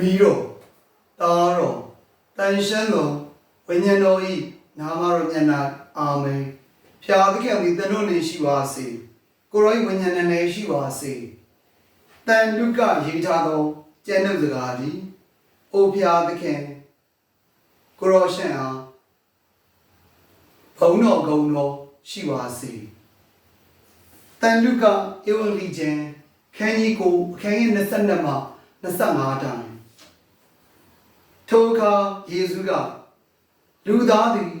မီးတော်တာတော်တန်ရှင်းတော်ဝိညာဉ်တော်ဤနာမတော်မြတ်နာအာမင်ဖျားသခင်သည်တန်တို့နေရှိပါစေကိုရောဤဝိညာဉ်နဲ့လည်းရှိပါစေတန်လူကရေးထားသောကျမ်းုပ်စကားသည်အိုဖျားသခင်ကိုရောရှင်အားဘုံတော်ဂုံတော်ရှိပါစေတန်လူကဧဝံဂေလိကျမ်းခန်းကြီးကိုအခန်းကြီး22မှာ25တိုင် ထိုအခါယေရှုကလူသားသည်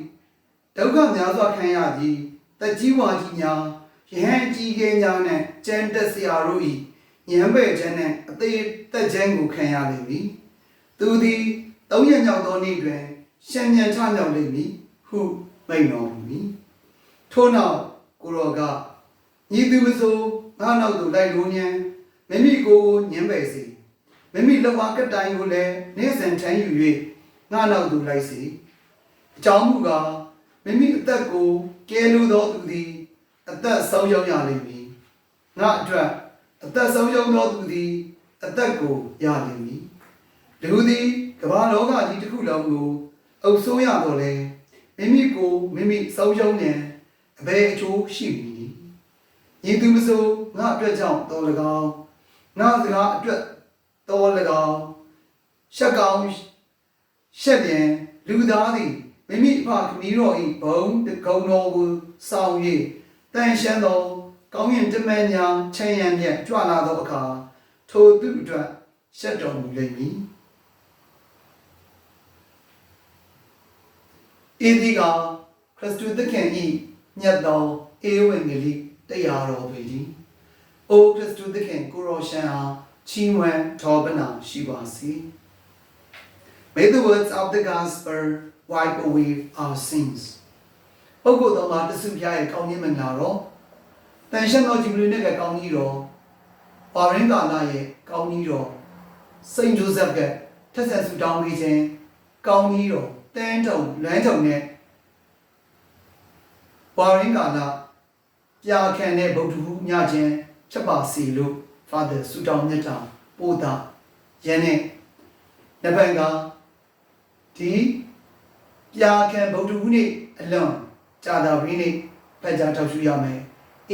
ဒုက္ခများစွာခံရပြီးတက်ကြီးဝါကြီးများယဟန်ကြီးကဲများနဲ့ကျန်တက်ဆရာတို့၏ညံပဲ့ခြင်းနဲ့အသေးတက်ခြင်းကိုခံရလိမ့်မည်သူသည်သုံးရမြောက်သောနေ့တွင်ရှံမြန်ထမြောက်လိမ့်မည်ဟုမိန့်တော်မူမည်ထို့နောက်ကိုရောကညီသူမဆိုငါနောက်သို့လိုက်လို့ညံမိမိကိုယ်ကိုညံပဲ့စေ မိမိလက်ဝါးကတိုင်ကိုလည်းနေ့စဉ်ထမ်းယူ၍ငါနောက်သို့လိုက်စေအကြောင်းမူကားမိမိအသက်ကိုကယ်လို့သောသူသည်အသက်ဆုံးရှုံးရလိမ့်မည်ငါအတွက်အသက်ဆုံးရှုံးသောသူသည်အသက်ကိုရလိမ့်မည်လူသည်ကမ္ဘာလောကကြီးတစ်ခုလုံးကိုအုပ်ဆိုးရတော့လေမိမိကိုမိမိဆုံးရှုံးနေအဘယ်အကျိုးရှိမည်ညီသူမဆိုငါအတွက်ကြောင့်တော်၎င်းငါစကားအတွက် တော်၎င်းရှက်ကောင်းရှက်ပြန်လူသားသည်မိမိအဖခမီးတော်၏ဘုံတကုံတော်ကိုစောင့်၍တန်ရှမ်းသောကောင်းရင်တမန်ညာချမ်းရံမြတ်ကြွလာသောအခါထိုသူအတွက်ရှက်တော်မူလိမ့်မည်ဤဒီကခရစ်တုသခင်၏မြတ်သောဧဝံဂေလိတရားတော်ပေသည်။အိုခရစ်တုသခင်ကိုရောရှန်အား ချီးမွမ်းတော်ပနာရှိပါစေ။ May the words of the gospel wipe away our sins. ပုဂ္ဂိုလ်တော်မှာတဆုပြရဲ့ကောင်းကြီးမင်္ဂလာတော်တန်ရှင်းသောဂျူဘလီနဲ့ကကောင်းကြီးတော်ပါရင်ကာလာရဲ့ကောင်းကြီးတော်စိန့်ဂျိုးဇက်ကထက်ဆန်ဆူတောင်းပေးခြင်းကောင်းကြီးတော်တန်းတုံလမ်းတုံနဲ့ပါရင်ကာလာပြာခံတဲ့ဗုဒ္ဓဟူးညခြင်းဖြစ်ပါစေလို့ Father ဆုတောင်းမြတ်တာပို့တာယနေ့နဗံကဒီပြာခံဗုဒ္ဓဟူးနေ့အလွန်ကြာတာဝိနေ့ဖတ်ကြားထောက်ရှုရမယ်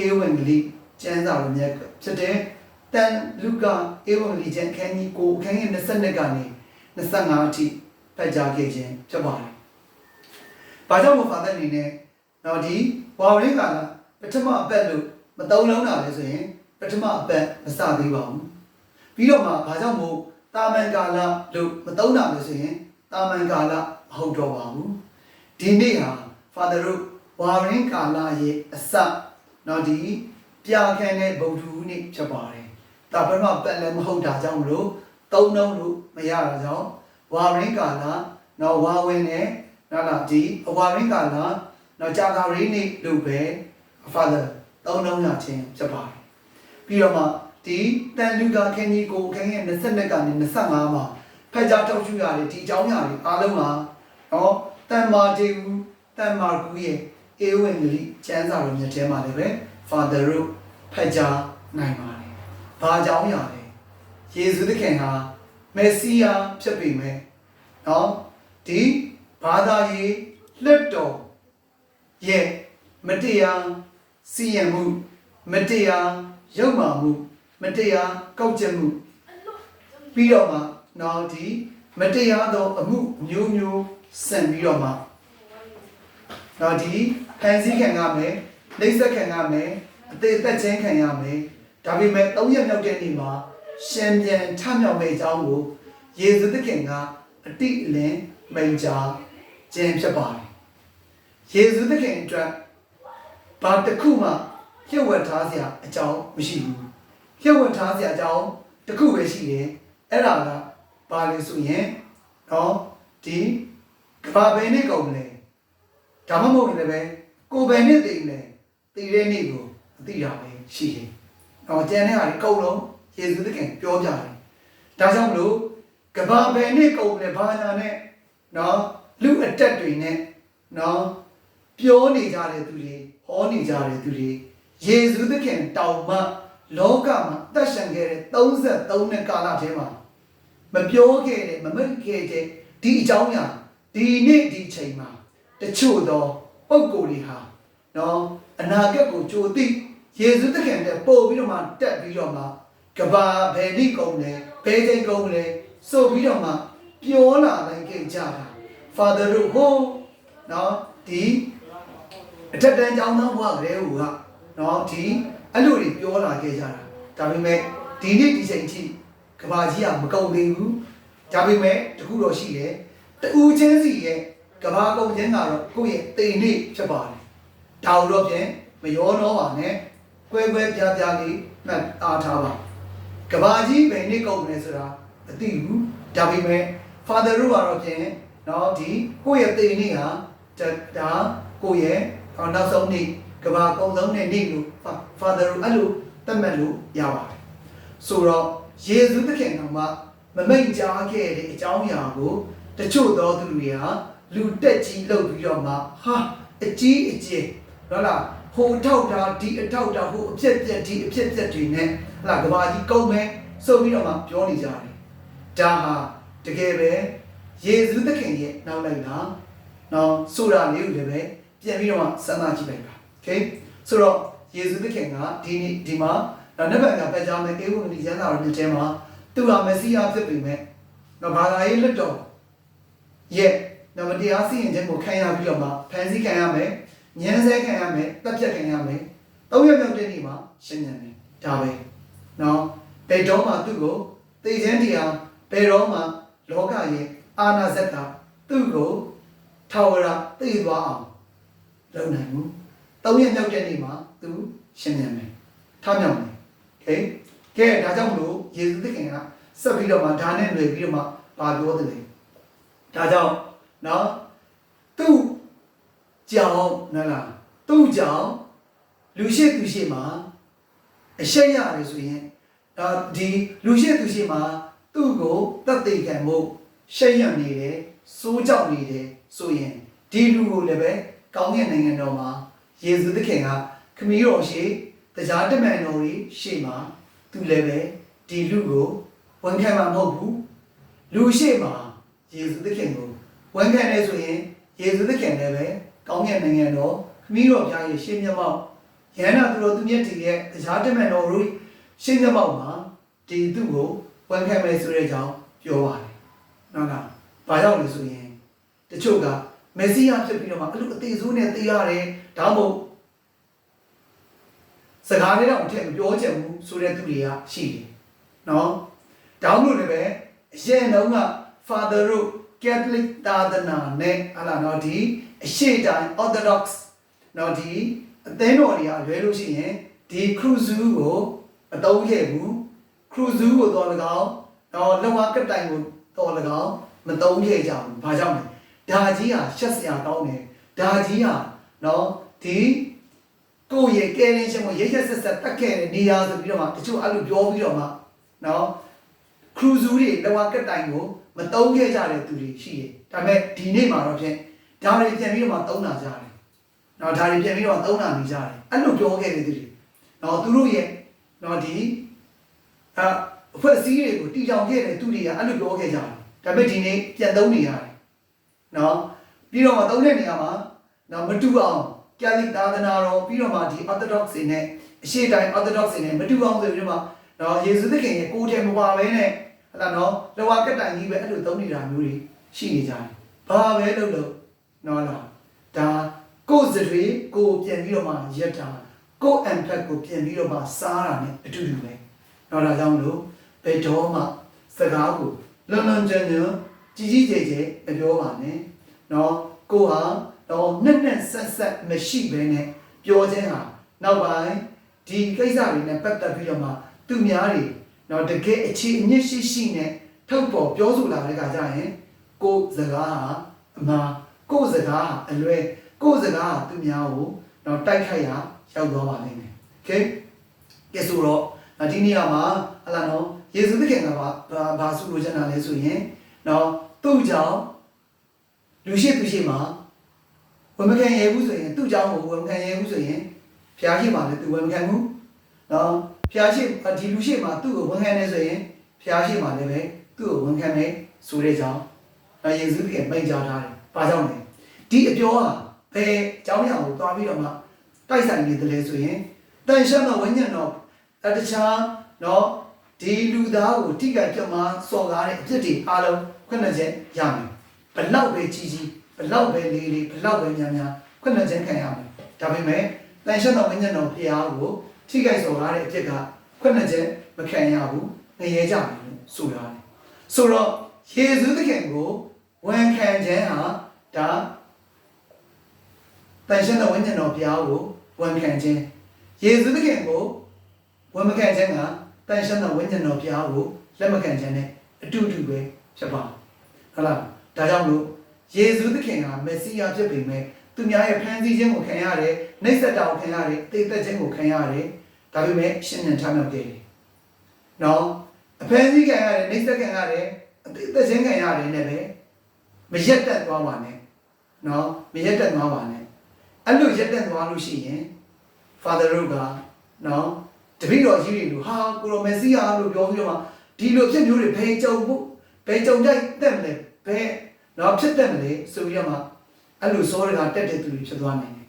ဧဝံဂေလိကျမ်းစာတော်မြတ်ဖြစ်တဲ့တန်လူကာဧဝံဂေလိကျမ်းခန်းကြီးကိုအခန်းကြီး22ကနေ25အထိဖတ်ကြားခဲ့ခြင်းဖြစ်ပါတယ်။ဘာကြောင့်မို့ဖာသက်အနေနဲ့တော့ဒီဝါရင်းကလာပထမအပတ်လို့မသုံးလုံးတာလဲဆိုရင်ပထမအပတ် မစသေးပါဘူး။ပြီးတော့မှဘာကြောင့်မို့တာမန်ကာလလို့မသုံးတာလဲဆိုရင်တာမန်ကာလမဟုတ်တော့ပါဘူး။ဒီနေ့ဟာ Father တို့ဝါရင်းကာလရဲ့အစတော့ဒီပြာခံတဲ့ဗုဒ္ဓဟူးနေ့ဖြစ်ပါတယ်။ဒါပထမပတ်လည်းမဟုတ်တာကြောင့်မလို့သုံးလုံးလို့မရတာကြောင့်ဝါရင်းကာလတော့ဝါဝင်နဲ့နော်လားဒီအဝါရင်းကာလတော့ကြာကာရင်းနေ့လို့ပဲ Father သုံးလုံးရခြင်းဖြစ်ပါတယ်။ပြီးတော့မှ ဒီတန်လူကာခင်းကြီးကိုခင်းရဲ့22ကနေ25မှာဖက်ကြားထုတ်ရှုရတယ်ဒီအကြောင်းအရာတွေအားလုံးဟာနော်တန်မာတေဘူးတန်မာကူရဲ့အေဝံဂေလိကျမ်းစာတော်မြတ်ထဲမှာလည်းပဲ Father တို့ဖက်ကြားနိုင်ပါတယ်။ဘာအကြောင်းအရာလဲ။ယေရှုသခင်ဟာမက်ဆီယာဖြစ်ပေမဲ့နော်ဒီဘာသာရေးလက်တော်ရဲ့မတရားစီရင်မှုမတရားရုပ်မာမှု မတရားကောက်ကျက်မှုပြီးတော့မှနော်ဒီမတရားသောအမှုမျိုးမျိုးဆင်ပြီးတော့မှနော်ဒီဖန်ဆီးခံရမယ်နှိပ်စက်ခံရမယ်အသေးသက်ချင်းခံရမယ်ဒါပေမဲ့၃ရက်မြောက်တဲ့နေ့မှာရှင်ပြန်ထမြောက်မယ့်အကြောင်းကိုယေရှုသခင်ကအတိအလင်းမိန်ကြားခြင်းဖြစ်ပါတယ်ယေရှုသခင်အတွက်ဘာတစ်ခုမှလျှို့ဝှက်ထားစရာအကြောင်းမရှိဘူး လျှို့ဝှက်ထားစရာအကြောင်းတစ်ခုပဲရှိတယ်အဲ့ဒါကဘာလဲဆိုရင်နော်ဒီကဘာဘယ်နဲ့ကုန်လဲဒါမှမဟုတ်လည်းပဲကိုယ်ပဲနဲ့သိနေသိတဲ့နေ့ကိုအသိတာပဲရှိတယ်နော်ကျန်တဲ့ဟာတွေအကုန်လုံးယေရှုသခင်ပြောပြတယ်ဒါကြောင့်မလို့ကဘာဘယ်နဲ့ကုန်လဲဘာညာနဲ့နော်လူအတက်တွေနဲ့နော်ပြောနေကြတဲ့သူတွေဟောနေကြတဲ့သူတွေယေရှုသခင်တောင်မှ လောကမှာအသက်ရှင်ခဲ့တဲ့33နှစ်ကာလထဲမှာမပြောခဲ့တဲ့မမတ်ခဲ့တဲ့ဒီအကြောင်းအရာဒီနေ့ဒီအချိန်မှာတချို့သောပုံကိုယ်တွေဟာနော်အနာဂတ်ကိုကြိုသိယေရှုသခင်နဲ့ပို့ပြီးတော့မှတက်ပြီးတော့မှကဘာဘယ်နည်းကုန်လဲဘယ်ချိန်ကုန်လဲဆိုပြီးတော့မှပြောလာလိုက်ခဲ့ကြတာ Father တို့ဟိုနော်ဒီအထက်တန်းကျောင်းသားဘဝကလေးဟိုကနော်ဒီ အဲ့လိုတွေပြောလာခဲ့ကြတာဒါပေမဲ့ဒီနေ့ဒီချိန်ထိကဘာကြီးကမကုန်သေးဘူးဒါပေမဲ့တခုတော့ရှိတယ်တူချင်းစီရဲ့ကဘာကုန်ခြင်းကတော့ကိုယ့်ရဲ့တိမ်နေ့ဖြစ်ပါတယ်ဒါတော့ဖြင့်မရောတော့ပါနဲ့ကွဲကွဲပြားပြားလေးမှတ်အားထားပါကဘာကြီးဘယ်နေ့ကုန်လဲဆိုတာမသိဘူးဒါပေမဲ့ father တို့ကတော့ဖြင့်နော်ဒီကိုယ့်ရဲ့တိမ်နေ့ဟာဒါကိုယ့်ရဲ့နောက်ဆုံးနေ့ ကဘာကုန်ဆုံးတဲ့နေ့လို့ father တို့အဲ့လိုသတ်မှတ်လို့ရပါတယ်ဆိုတော့ယေရှုသခင်ကမှမမိတ်ကြားခဲ့တဲ့အကြောင်းအရာကိုတချို့သောသူတွေဟာလူတက်ကြီးလုပ်ပြီးတော့မှဟာအကြီးအကျယ်ဟုတ်လားဟိုထောက်တာဒီအထောက်တာဟိုအပြက်ပြက်ဒီအပြက်ပြက်တွေနဲ့ဟုတ်လားကဘာကြီးကုန်းမဲစုပ်ပြီးတော့မှပြောနေကြတယ်ဒါဟာတကယ်ပဲယေရှုသခင်ရဲ့နောက်လိုက်တာနော်ဆိုတာလေးကိုလည်းပဲပြန်ပြီးတော့မှစဉ်းစားကြည့်လိုက်ပါ okay ဆိုတော့ယေရှုသခင်ကဒီနေ့ဒီမှာနောက်နှစ်ပတ်ကပတ်ကြားမယ်အေဝံဂေလိကျမ်းစာတော်မြစ်ထဲမှာသူဟာမက်စိယဖြစ်ပေမဲ့နော်ဘာသာရေးလွတ်တော်ရဲ့နော်မတရားစီရင်ခြင်းကိုခံရပြီးတော့မှဖန်ဆီးခံရမယ်ညှဉ်းဆဲခံရမယ်တပ်ဖြတ်ခံရမယ်သုံးရမြောက်တဲ့နေ့မှာရှင်းညံတယ်ဒါပဲနော်ဘယ်တော့မှသူ့ကိုသိခြင်းတရားဘယ်တော့မှလောကရဲ့အာနာဇက်တာသူ့ကိုထာဝရသိသွားအောင်လုပ်နိုင်ဘူး သုံးရက်မြောက်တဲ့နေ့မှာသူရှင်ပြန်မယ်ထမြောက်မယ်ကဲကဲဒါကြောင့်မလို့ယေရှုသခင်ကဆက်ပြီးတော့မှဒါနဲ့လွယ်ပြီးတော့မှပါပြောတယ်ဒါကြောင့်နော်သူ့ကြောင့်နော်လားသူ့ကြောင့်လူရှိသူရှိမှာအရှက်ရတယ်ဆိုရင်ဒါဒီလူရှိသူရှိမှာသူ့ကိုတတ်သိခံမှုရှက်ရနေတယ်စိုးကြောက်နေတယ်ဆိုရင်ဒီလူကိုလည်းပဲကောင်းကင်နိုင်ငံတော်မှာ ယေရှုသခင်ကခမည်းတော်ရှိတရားတမန်တော်ကြီးရှေ့မှာသူလည်းပဲဒီလူကိုဝန်ခံမှာမဟုတ်ဘူးလူရှေ့မှာယေရှုသခင်ကိုဝန်ခံတယ်ဆိုရင်ယေရှုသခင်လည်းပဲကောင်းကင်နိုင်ငံတော်ခမည်းတော်ဘုရားရဲ့ရှေ့မျက်မှောက်ယန္တာသူတော်သူမြတ်တီရဲ့တရားတမန်တော်တို့ရှေ့မျက်မှောက်မှာဒီသူ့ကိုဝန်ခံမယ်ဆိုတဲ့အကြောင်းပြောပါတယ်နော်လားဘာကြောင့်လဲဆိုရင်တချို့က မက်ဆီးယားဖြစ်ပြီးတော့မှအဲ့လိုအသေးစိုးနဲ့သိရတယ်ဒါမှမဟုတ်စကားလေးတော့အထက်မပြောချင်ဘူးဆိုတဲ့သူတွေကရှိတယ်နော်ဒါမှမဟုတ်လည်းပဲအရင်တုန်းက father တို့ Catholic သာသနာနဲ့ဟာလာတော့ဒီအရှိတိုင်း Orthodox နော်ဒီအသင်းတော်တွေကလွဲလို့ရှိရင်ဒီ cruise ကိုမတုံးခဲ့ဘူး cruise ကိုတော့၎င်းတော့လောကကတိုင်ကိုတော့၎င်းမတုံးခဲ့ကြဘူးဘာကြောင့်လဲ ဒါကြီးဟာရှက်စရာကောင်းတယ်ဒါကြီးဟာနော်ဒီကိုယ့်ရဲ့ကဲရင်းရှင်ကိုရိတ်ရက်ဆက်ဆက်တက်ခဲ့တဲ့နေရာဆိုပြီးတော့မှတချို့အဲ့လိုပြောပြီးတော့မှနော်ခရူဇူးတွေလောကကတိုင်ကိုမတုံးခဲ့ကြတဲ့သူတွေရှိတယ်ဒါပေမဲ့ဒီနေ့မှာတော့ဖြင့်ဒါတွေပြန်ပြီးတော့မှတုံးလာကြတယ်နော်ဒါတွေပြန်ပြီးတော့တုံးလာနေကြတယ်အဲ့လိုပြောခဲ့တဲ့သူတွေနော်သူတို့ရဲ့နော်ဒီအအဖွဲ့အစည်းတွေကိုတီထောင်ခဲ့တဲ့သူတွေကအဲ့လိုပြောခဲ့ကြတယ်ဒါပေမဲ့ဒီနေ့ပြန်သုံးနေရတယ် နော်ပြီးတော့မှသုံးတဲ့နေရာမှာနော်မတူအောင်ကက်လစ်သာသနာတော်ပြီးတော့မှဒီ Orthodox တွေနဲ့အရှေ့တိုင်း Orthodox တွေနဲ့မတူအောင်ဆိုပြီးတော့မှနော်ယေရှုသခင်ရဲ့ကိုယ်တည်းမပါဘဲနဲ့ဟလာနော်လောကကတိုင်ကြီးပဲအဲ့လိုသုံးနေတာမျိုးတွေရှိနေကြတယ်ဘာပဲလုပ်လို့နော်လားဒါကိုယ်စတွေကိုယ်ပြန်ပြီးတော့မှရက်တာကိုယ် impact ကိုပြန်ပြီးတော့မှစားတာ ਨੇ အတူတူပဲနော်ဒါကြောင့်မလို့ဘယ်တော့မှစကားကိုလွန်လွန်ကျွံ့ကျွံ့ ကြီးကြီးကျယ်ကျယ်မပြောပါနဲ့နော်ကိုဟာတော့နဲ့နဲ့ဆက်ဆက်မရှိဘဲနဲ့ပြောခြင်းဟာနောက်ပိုင်းဒီကိစ္စတွေနဲ့ပတ်သက်ပြီးတော့မှသူများတွေနော်တကယ်အခြေအမြင့်ရှိရှိနဲ့ထုတ်ပေါ်ပြောဆိုလာတဲ့ခါကျရင်ကိုယ်စကားဟာအမှားကိုယ်စကားဟာအလွဲကိုယ်စကားဟာသူများကိုတော့တိုက်ခိုက်ရရောက်သွားပါလိမ့်မယ်โอเคကဲဆိုတော့ဒီနေရာမှာဟလာနော်ယေရှုသခင်ကဘာဘာဆိုလိုချင်တာလဲဆိုရင် နော်သူ့ကြောင့်လူရှိသူရှိမှာဝမခံရဘူးဆိုရင်သူ့ကြောင့်ကိုဝမခံရဘူးဆိုရင်ဖျားရှိမှာလည်းသူဝမခံဘူးနော်ဖျားရှိဒီလူရှိမှာသူ့ကိုဝန်ခံနေဆိုရင်ဖျားရှိမှာလည်းပဲသူသူ့ကိုဝန်ခံတယ်ဆိုတဲ့ကြောင့်နော်ယေရှုသခင်မိန့်ကြားထားတယ်။ဘာကြောင့်လဲဒီအပြောဟာဘယ်အကြောင်းအရာကိုသွားပြီးတော့မှတိုက်ဆိုင်နေတယ်လဲဆိုရင်တန်ရှင်းသောဝိညာဉ်တော်အတခြားနော် ဒီလူသားကိုထိခိုက်ပြတ်မှာစော်ကားတဲ့အဖြစ်တွေအားလုံးခွင့်နဲ့ချက်ရမယ်။ဘလောက်ပဲကြီးကြီးဘလောက်ပဲလေးလေးဘလောက်ပဲများများခွင့်နဲ့ချက်ခံရမယ်။ဒါပေမဲ့တန်ရှင်းသောဝိညာဉ်တော်ဖျားကိုထိခိုက်စော်ကားတဲ့အဖြစ်ကခွင့်နဲ့ချက်မခံရဘူးငရဲကြတယ်လို့ဆိုရတယ်။ဆိုတော့ယေရှုသခင်ကိုဝန်ခံခြင်းဟာဒါတန်ရှင်းသောဝိညာဉ်တော်ဘုရားကိုဝန်ခံခြင်းယေရှုသခင်ကိုဝန်မခံခြင်းက တန်ရှင်းသောဝိညာဉ်တော်ဘုရားကိုလက်မခံခြင်းနဲ့အတူတူပဲဖြစ်ပါဟုတ်လားဒါကြောင့်လို့ယေရှုသခင်ဟာမက်ဆီးယားဖြစ်ပေမဲ့သူများရဲ့ဖန်ဆီးခြင်းကိုခံရတယ်နှိပ်စက်တာကိုခံရတယ်တိတ်သက်ခြင်းကိုခံရတယ်ဒါပေမဲ့ရှင်းနေထားမြောက်တယ်နော်အဖန်ဆီးခံရတယ်နှိပ်စက်ခံရတယ်အတိတ်သက်ခြင်းခံရတယ်နဲ့ပဲမရက်တက်သွားပါနဲ့နော်မရက်တက်သွားပါနဲ့အဲ့လိုရက်တက်သွားလို့ရှိရင် father တို့ကနော် တပည့်တော်ကြီးတွေလို့ဟာကိုရိုမက်ဆီယာလို့ပြောပြီးတော့မှဒီလိုဖြစ်မျိုးတွေဘယ်ကြုံဖို့ဘယ်ကြုံတိုက်တက်မလဲဘယ်နော်ဖြစ်တက်မလဲဆိုပြီးတော့မှအဲ့လိုစောရကတက်တဲ့သူတွေဖြစ်သွားနိုင်တယ်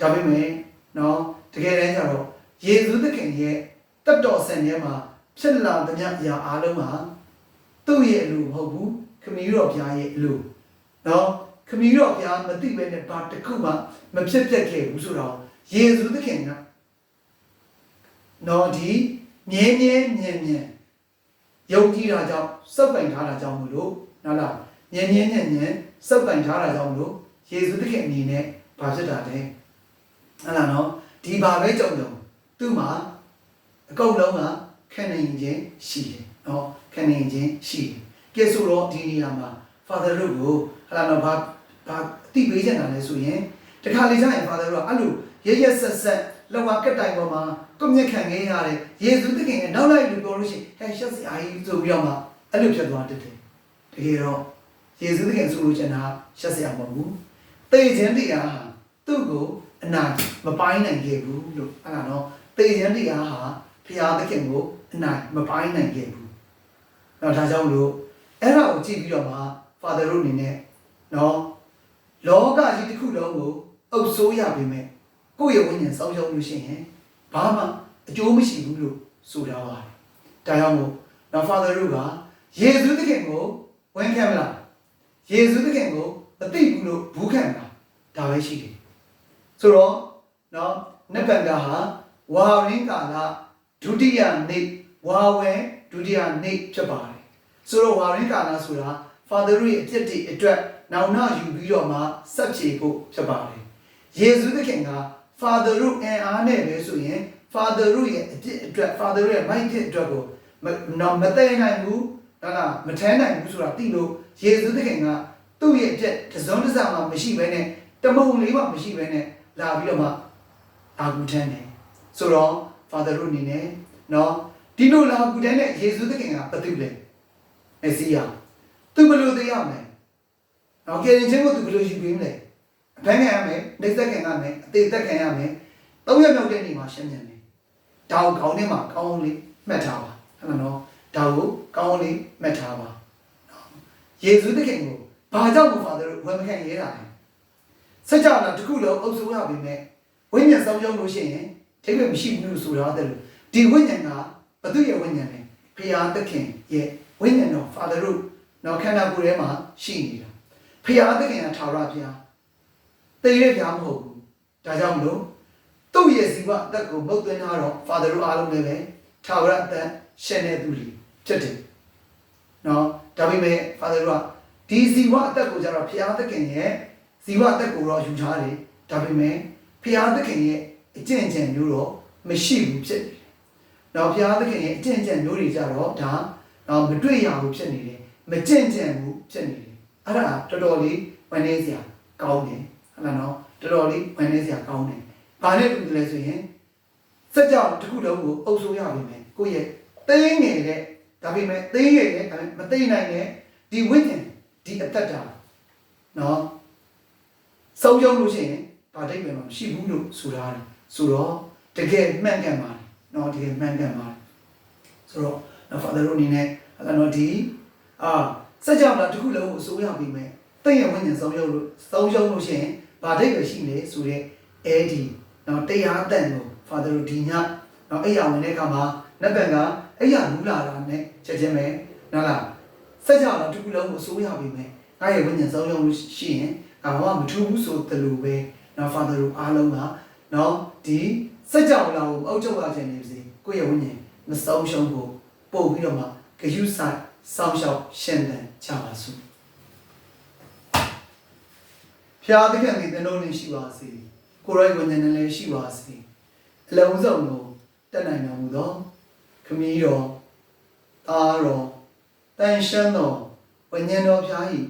ဒါပေမဲ့နော်တကယ်တမ်းကျတော့ယေရှုသခင်ရဲ့တက်တော်ဆန်ထဲမှာဖြစ်လာသမျှအရာအားလုံးဟာသူ့ရဲ့အလိုမဟုတ်ဘူးခမည်းတော်ဘုရားရဲ့အလိုနော်ခမည်းတော်ဘုရားမသိဘဲနဲ့ဘာတစ်ခုမှမဖြစ်ပြတ်ခဲ့ဘူးဆိုတော့ယေရှုသခင်က နော်ဒီမြဲမြဲမြဲမြဲယုံကြည်တာကြောင့်စုပ်ပိုင်ထားတာကြောင့်မလို့နော်လားမြဲမြဲမြဲမြဲစုပ်ပိုင်ထားတာကြောင့်မလို့ယေရှုသခင်အနေနဲ့ဘာဖြစ်တာလဲအဲ့ဒါနော်ဒီဘာပဲကြုံကြုံသူ့မှာအကုန်လုံးကခံနိုင်ခြင်းရှိတယ်နော်ခံနိုင်ခြင်းရှိတယ်ကဲဆိုတော့ဒီနေရာမှာ father တို့ကိုအဲ့ဒါတော့ဘာဘာအတိပေးချင်တာလဲဆိုရင်တခါလေကျရင် father တို့ကအဲ့လိုရရဆက်ဆက် လောကကက်တိုင်ပေါ်မှာကိုမြက်ခံခဲ့ရတဲ့ယေရှုသခင်ရဲ့နောက်လိုက်လို့ပြောလို့ရှိရင်ဟဲ့ရှက်စရာကြီးဆိုပြီးတော့မှအဲ့လိုဖြစ်သွားတတ်တယ်တကယ်တော့ယေရှုသခင်ဆိုလို့ချင်တာရှက်စရာမဟုတ်ဘူးတေခြင်းတရားဟာသူ့ကိုအနာမပိုင်းနိုင်ခဲ့ဘူးလို့အဲ့ဒါတော့တေခြင်းတရားဟာဖရာသခင်ကိုအနာမပိုင်းနိုင်ခဲ့ဘူးတော့ဒါကြောင့်လို့အဲ့ဒါကိုကြည့်ပြီးတော့မှ father တို့အနေနဲ့နော်လောကကြီးတစ်ခုလုံးကိုအုပ်ဆိုးရပေမဲ့ ကိုယ့်ရဲ့ဝိညာဉ်စောင်းရှုံးလို့ရှိရင်ဘာမှအကျိုးမရှိဘူးလို့ဆိုထားပါတယ်။ဒါကြောင့်မို့နော် father တို့ကယေရှုသခင်ကိုဝန်ခံမလားယေရှုသခင်ကိုမသိဘူးလို့ဘူးခံမလားဒါပဲရှိတယ်။ဆိုတော့နော်နဗန်ကဟာဝါရင်းကာလဒုတိယနေ့ဝါဝဲဒုတိယနေ့ဖြစ်ပါတယ်။ဆိုတော့ဝါရင်းကာလဆိုတာ father ရဲ့အဖြစ်တွေအတွက်နောင်နာယူပြီးတော့မှဆက်ဖြေဖို့ဖြစ်ပါတယ်။ယေရှုသခင်က father တို့အင်အားနဲ့ပဲဆိုရင် father တို့ရဲ့အဖြစ်အတွက် father ရဲ့ mind ဖြစ်အတွက်ကိုမနော်မသိနိုင်ဘူးဟုတ်လားမထဲနိုင်ဘူးဆိုတာသိလို့ယေရှုသခင်ကသူ့ရဲ့အဖြစ်တစုံတစ်စမှမရှိဘဲနဲ့တမုံလေးမှမရှိဘဲနဲ့လာပြီးတော့မှအာဂုထမ်းတယ်ဆိုတော့ father တို့အနေနဲ့နော်ဒီလိုလာဂုထမ်းတဲ့ယေရှုသခင်ကဘာတူလဲမက်ဆီယာသူဘယ်လိုသိရမလဲနော်ကယ်ရင်ချင်းကိုသူဘယ်လိုယူပေးမလဲ အဖမ်းခံရမယ်နှိပ်စက်ခံရမယ်အသေးသက်ခံရမယ်သုံးရမြောက်တဲ့နေ့မှာရှင်းမြန်တယ်ဒါကိုခေါင်းထဲမှာကောင်းလေးမှတ်ထားပါဟုတ်လားနော်ဒါကိုကောင်းလေးမှတ်ထားပါနော်ယေရှုသခင်ကိုဘာကြောင့်ဘုရားတို့ဝယ်မခံရဲတာလဲစัจ java တခုလုံးအုပ်စိုးရပြီမဲ့ဝိညာဉ်ဆောင်ရုံလို့ရှိရင်ထိပ်ပဲမရှိဘူးလို့ဆိုရတယ်လို့ဒီဝိညာဉ်ကဘသူရဲ့ဝိညာဉ်လဲဖရာသခင်ရဲ့ဝိညာဉ်တော် Father တို့နော်ခန္ဓာကိုယ်ထဲမှာရှိနေတာဖရာသခင်ကထာဝရဘုရား တည်ရဘုရားမဟုတ်ဘူးဒါကြောင့်မလို့သူ့ရဲ့ဇီဝအသက်ကိုမုတ်သွင်းထားတော့ Father တို့အားလုံးလည်းပဲထာဝရအသက်ရှင်နေသူတွေဖြစ်တယ်နော်ဒါပေမဲ့ Father တို့ကဒီဇီဝအသက်ကိုကြတော့ဖရာသခင်ရဲ့ဇီဝအသက်ကိုတော့ယူထားတယ်ဒါပေမဲ့ဖရာသခင်ရဲ့အကျင့်အကြံမျိုးတော့မရှိဘူးဖြစ်တယ်နော်ဖရာသခင်ရဲ့အကျင့်အကြံမျိုးတွေကြတော့ဒါနော်မတွေ့ရဘူးဖြစ်နေတယ်မကြင့်ကြံဘူးဖြစ်နေတယ်အဲ့ဒါတော်တော်လေးဝန်နေစရာကောင်းတယ် ဟုတ်လားနော်တော်တော်လေးဝန်နေစရာကောင်းတယ်ဘာနဲ့တူတယ်လဲဆိုရင်စက်ကြောင်တစ်ခုလုံးကိုအုပ်စိုးရပြီမယ်ကိုယ့်ရဲ့သိငယ်တဲ့ဒါပေမဲ့သိငယ်တဲ့ဒါပေမဲ့မသိနိုင်တဲ့ဒီဝိညာဉ်ဒီအတ္တတာနော်ဆုံးယုံလို့ရှိရင်ဘာတိတ်ပဲမရှိဘူးလို့ဆိုထားတယ်ဆိုတော့တကယ်မှန်ကန်ပါတယ်နော်တကယ်မှန်ကန်ပါတယ်ဆိုတော့ Father တို့အနေနဲ့အဲ့တော့ဒီအာစัจ java တစ်ခုလုံးကိုအစိုးရပြီးမယ်တင့်ရဲ့ဝိညာဉ်ဆုံးယုံလို့ဆုံးယုံလို့ရှိရင် ဗာဒိတ်ပဲရှိနေဆိုတဲ့အဲဒီနော်တရားအတန်ကို father တို့ဒီညနော်အဲ့ရဝင်တဲ့အခါမှာနက်ဘန်ကအဲ့ရလူလာတာနဲ့ချက်ချင်းပဲနော်လားစัจ java တစ်ခုလုံးကိုအစိုးရပြီးမယ်ငါရဲ့ဝိညာဉ်ဆုံးယုံလို့ရှိရင်ငါဘာမှမထူးဘူးဆိုတယ်လို့ပဲနော် father တို့အားလုံးကနော်ဒီစัจ java လာကိုအုပ်ချုပ်ရခြင်းနေပါစေကိုယ့်ရဲ့ဝိညာဉ်မဆုံးရှုံးဖို့ပို့ပြီးတော့မှဂယုဆိုင်စောင့်ရှောက်ရှင်သန်ကြပါစို့ ဖျားသခင်ဒီသင်တို့နဲ့ရှိပါစေကိုယ်ရိုက်ဝိညာဉ်နဲ့လည်းရှိပါစေအလုံးစုံကိုတက်နိုင်တော်မူသောခမည်းတော်သားတော်တန်ရှင်းတော်ဝိညာဉ်တော်ဖျားဤ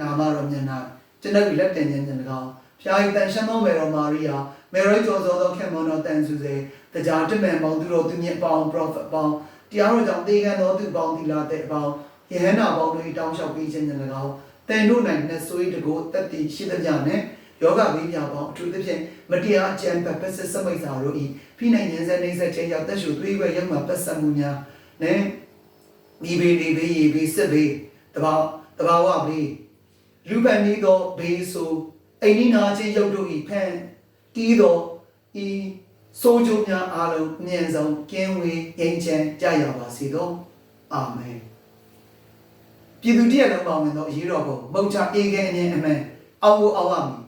နာမတော်မြတ်၌ကျွန်ုပ်လက်တင်ခြင်းတကားဖျားဤတန်ရှင်းသောမေတော်မာရိယာမေရိကျော်စောသောခင်မွန်တော်တန်စုစေတရားတမန်ပေါင်းသူတော်သူမြတ်ပေါင်း prophet ပေါင်းတရားတော်ကြောင့်တေခံတော်သူပေါင်းသီလာတဲ့အပေါင်းယဟန္တာပေါင်းတို့တောင်းလျှောက်ပေးခြင်းတကား တင်တို့နိုင်နှဆွေးတကိုတက်တည်ရှိတဲ့ကြနဲ့ယောဂဝိညာဉ်ပေါင်းအထူးသဖြင့်မတရားအကြံပတ်ပတ်ဆက်စမိတ်စာတို့ဤဖိနိုင်ဉာဏ်စနေဆက်ချင်းရောက်တက်ရှုသွေးွယ်ရောက်မှာပတ်ဆက်မှုများနဲ့ဒီဘေးဒီဘေးရေဘေးစစ်ဘေးတဘာတဘာဝဘေးလူပန်နေသောဘေးဆိုအိန္ဒိနာချင်းရုပ်တို့ဤဖန်တီးသောဤစိုးကြများအားလုံးအမြင့်ဆုံးကင်းဝေးငြိမ်းချမ်းကြရပါစေသောအာမင် ပြည်သူတရက်လုံးပါဝင်သောအရေးတော်ပုံမုံချအေးခဲအငြင်းအမှန်အောင်ကိုအောင်ရမည်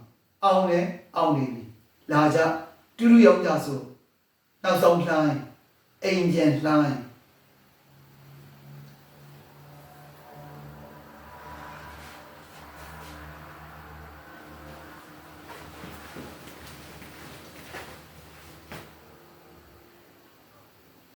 အောင်လဲအောင်နေပြီလာကြတူတူရောက်ကြစို့နောက်ဆုံးလှိုင်းအိမ်ပြန်လှိုင်း